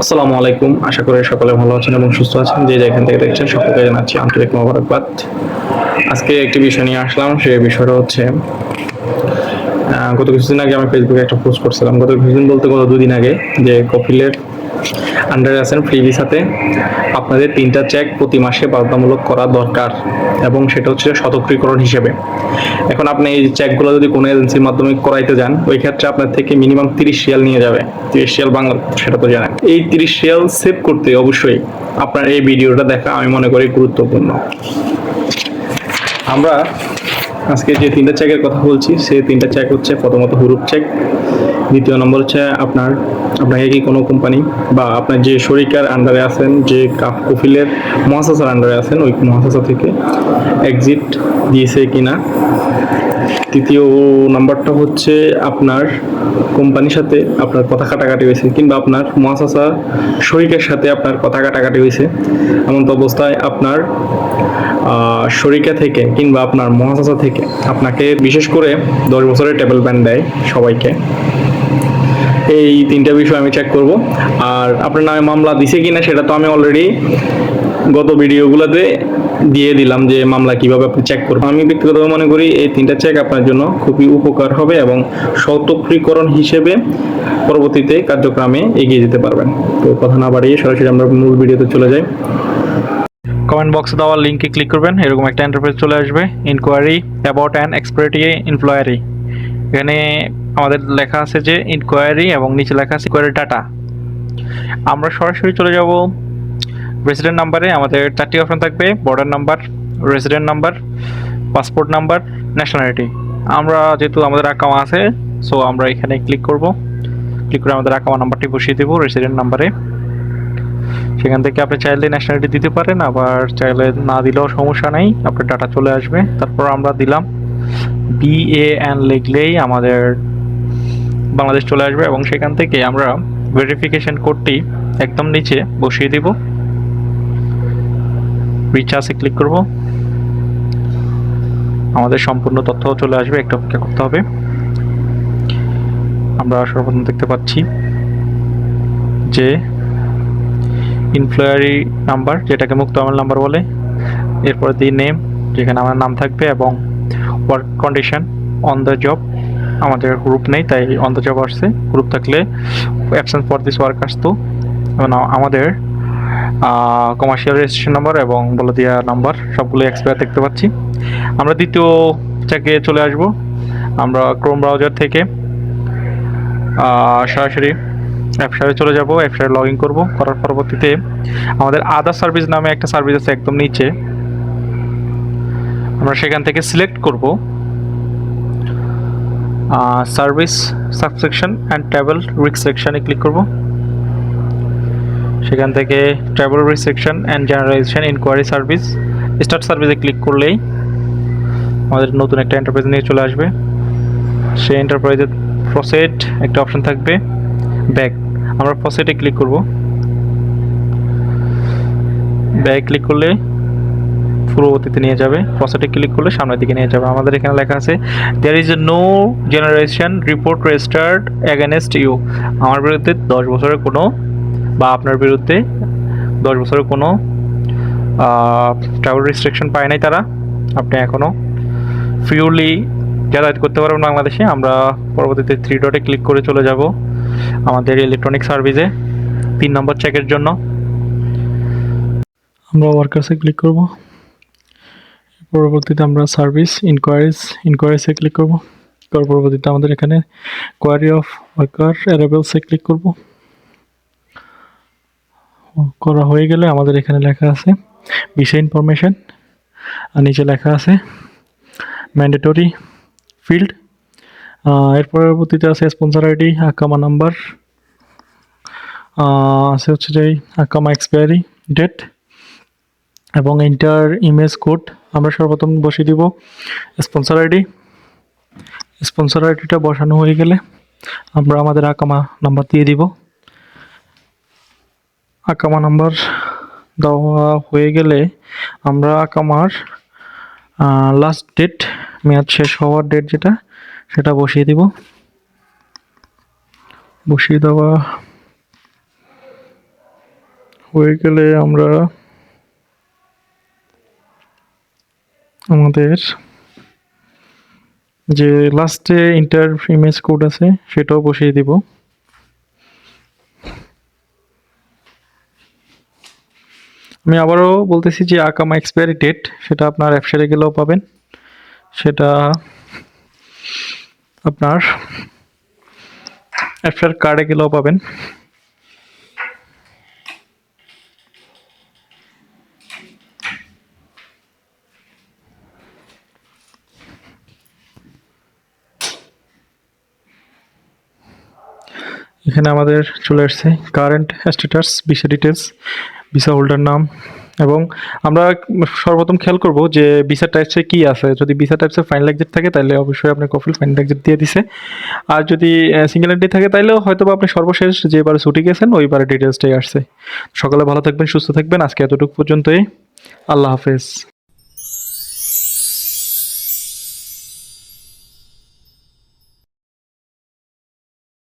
আসসালামু আলাইকুম। আশা করি সকলে ভালো আছেন এবং সুস্থ আছেন। যে যেখান থেকে দেখছেন সকলকে জানাচ্ছি আন্তরিক মোবারকবাদ। আজকে একটি বিষয় নিয়ে আসলাম, সেই বিষয়টা হচ্ছে গত কিছুদিন আগে আমি ফেসবুকে একটা পোস্ট করছিলাম। গত কিছুদিন বলতে গত দুদিন আগে যে কপিলের আন্ডারে আছেন ফ্রি ভিসাতে আপনাদের তিনটা চেক প্রতি মাসে বাধ্যতামূলক করা দরকার এবং সেটা হচ্ছে শতকীকরণ হিসেবে। এখন আপনি এই চেকগুলো যদি কোনো এজেন্সির মাধ্যমে করাইতে যান, ওই ক্ষেত্রে আপনার থেকে মিনিমাম তিরিশ রিয়াল নিয়ে যাবে। তিরিশ রিয়াল বাংলা, সেটা তো জানেন। এই তিরিশ রিয়াল সেভ করতে অবশ্যই আপনার এই ভিডিওটা দেখা, আমি মনে করি গুরুত্বপূর্ণ। আমরা আজকে যে তিনটা চেকের কথা বলছি, সেই তিনটা চেক হচ্ছে প্রথমত হুরুপ চেক দ্বিতীয় নম্বর হচ্ছে আপনার আপনাকে কি কোনো কোম্পানি বা আপনার যে শরিকার আন্ডারে আছেন, যে কাপ কফিলের মহাসাসার আন্ডারে আছেন, ওই মহাসাসা থেকে এক্সিট দিয়েছে কি না তৃতীয় নাম্বারটা হচ্ছে আপনার কোম্পানির সাথে আপনার কথা কাটাকাটি হয়েছে কিংবা আপনার মহাসাসা শরিকের সাথে আপনার কথা কাটাকাটি হয়েছে। এমন তো অবস্থায় আপনার শরিকা থেকে কিংবা আপনার মহাসাসা থেকে আপনাকে বিশেষ করে দশ বছরের টেবিল ব্যান্ড দেয় সবাইকে। এই তিনটা বিষয় আমি চেক করব। আর আপনার নামে মামলা দিছে কিনা সেটা তো আমি অলরেডি গত ভিডিওগুলোতে দিয়ে দিলাম যে মামলা কীভাবে আপনি চেক করবেন। আমি ব্যক্তিগতভাবে মনে করি এই তিনটা চেক আপনার জন্য খুবই উপকার হবে এবং শতকীকরণ হিসেবে পরবর্তীতে কার্যক্রমে এগিয়ে যেতে পারবেন। তো কথা না বাড়িয়ে সরাসরি আমরা মূল ভিডিওতে চলে যাই। কমেন্ট বক্সে দেওয়া লিঙ্কে ক্লিক করবেন, এরকম একটা ইন্টারফেস চলে আসবে। Enquiry about an expatriate employee এখানে আমাদের লেখা আছে যে ইনকোয়ারি এবং নিচে লেখা আছে ইনকোয়ারি ডাটা আমরা সরাসরি চলে যাব রেসিডেন্ট নাম্বারে আমাদের চারটি অপশন থাকবে border number resident number passport number nationality আমরা যেহেতু আমাদের আকামা আছে সো আমরা এখানে ক্লিক করব। ক্লিক করে আমাদের আকামা নাম্বারটি বসিয়ে দেবো রেসিডেন্ট নাম্বারে সেখান থেকে আপনি চাইলে ন্যাশনালিটি দিতে পারেন, আবার চাইলে না দিলেও সমস্যা নেই, আপনার ডাটা চলে আসবে। তারপর আমরা দিলাম বি এ এন লিখলেই আমাদের বাংলাদেশ চলে আসবে এবং সেখান থেকে আমরা ভেরিফিকেশন কোডটি একদম নিচে বসিয়ে দিব। রিচার্জে ক্লিক করব। আমাদের সম্পূর্ণ তথ্য চলে আসবে, একটা অপেক্ষা করতে হবে। আমরা সর্বপ্রথম দেখতে পাচ্ছি যে ইনফ্লয়ারি নাম্বার যেটাকে মুক্ত আমল নাম্বার বলে, এরপর দি নেম যেখানে আমার নাম থাকবে এবং work condition on the job আমাদের গ্রুপ নেই, তাই অন দ্য জব আসছে। গ্রুপ থাকলে অ্যাবসেন্স ফর দিস ওয়ার্ক আসতো। এবং আমাদের কমার্শিয়াল রেজিস্ট্রেশন নাম্বার এবং বলে দেওয়া নাম্বার সবগুলো এক্সপায়ার দেখতে পাচ্ছি। আমরা দ্বিতীয় চাকে চলে আসব। আমরা ক্রোম ব্রাউজার থেকে সরাসরি অ্যাপসারে চলে যাব। অ্যাপসারে লগ ইন করব। করার পরবর্তীতে আমাদের আদার সার্ভিস নামে একটা সার্ভিস আছে একদম নিচে। আমরা সেখান থেকে সিলেক্ট করব service subsection and travel rec সেকশনে ক্লিক করব। সেখান থেকে travel resection and generalization enquiry service start সার্ভিসে ক্লিক করলেই আমাদের নতুন একটা এন্টারপ্রাইজ নিয়ে চলে আসবে। সেই এন্টারপ্রাইজের প্রসেড একটা অপশন থাকবে ব্যাক আমরা প্রসেডে ক্লিক করব। ব্যাক ক্লিক করলে পূর্ববর্তীতে নিয়ে যাবে। প্রসেডে ক্লিক করলে সামনের দিকে নিয়ে যাবে। আমাদের এখানে লেখা আছে there is no generation report registered against you আমার বিরুদ্ধে দশ বছরের কোনো বা আপনার বিরুদ্ধে দশ বছরের কোনো ট্রাভেল রেস্ট্রিকশন পায় নাই তারা। আপনি এখনও ফিউরলি যাতায়াত করতে পারবেন বাংলাদেশে। আমরা পরবর্তীতে থ্রি ডটে ক্লিক করে চলে যাব আমাদের ইলেকট্রনিক সার্ভিসে তিন নম্বর চেকের জন্য। আমরা ওয়ার্কার্সে ক্লিক করব। পরবর্তীতে আমরা সার্ভিস ইনকোয়ারিজ ইনকোয়ারিজে ক্লিক করব। করার পরবর্তীতে আমাদের এখানে কোয়ারি অফ ওয়ার্কার অ্যারাবেলসে ক্লিক করব। করা হয়ে গেলে আমাদের এখানে লেখা আছে বিষয় ইনফরমেশন আর নিচে লেখা আছে ম্যান্ডেটরি ফিল্ড এর পরবর্তীতে আছে স্পন্সর আইডি আকামা নাম্বার আছে হচ্ছে যে আকামা এক্সপায়ারি ডেট এবং ইন্টার ইমেজ কোড আমরা সর্বপ্রথম বসিয়ে দিব স্পন্সর আইডি স্পন্সর আইডিটা বসানো হয়ে গেলে আমরা আমাদের আকামা নাম্বার দিয়ে দিব। আকামা নাম্বার দেওয়া হয়ে গেলে আমরা আকামার লাস্ট ডেট মেয়াদ শেষ হওয়ার ডেট যেটা, সেটা বসিয়ে দিব। বসিয়ে দেওয়া হয়ে গেলে আমরা আমাদের যে লাস্টে ইন্টার ইমেজ কোড আছে, সেটাও বসিয়ে দিব। আমি আবারও বলতেছি যে আকামা এক্সপায়ারি ডেট সেটা আপনার অ্যাপসারে গেলেও পাবেন। সেটা আপনার অ্যাপসার কার্ডে গেলেও পাবেন। এখানে আমাদের চলে আসছে current status visa details visa holder নাম এবং আমরা সর্বপ্রথম খেয়াল করব যে ভিসা টাইপসে কি আছে। যদি ভিসা টাইপসে ফাইনাল এক্সিট থাকে তাহলে অবশ্যই আপনি কফিল ফাইনাল এক্সিট দিয়ে দিছে। আর যদি সিঙ্গেল এন্ট্রি থাকে তাহলেও হয়তো আপনি সর্বশেষ যেবারে ছুটি গেছেন ওইবারে ডিটেলসটাই আসছে। সকালে ভালো থাকবেন, সুস্থ থাকবেন। আজকে এতটুকু পর্যন্তই। আল্লাহ হাফেজ।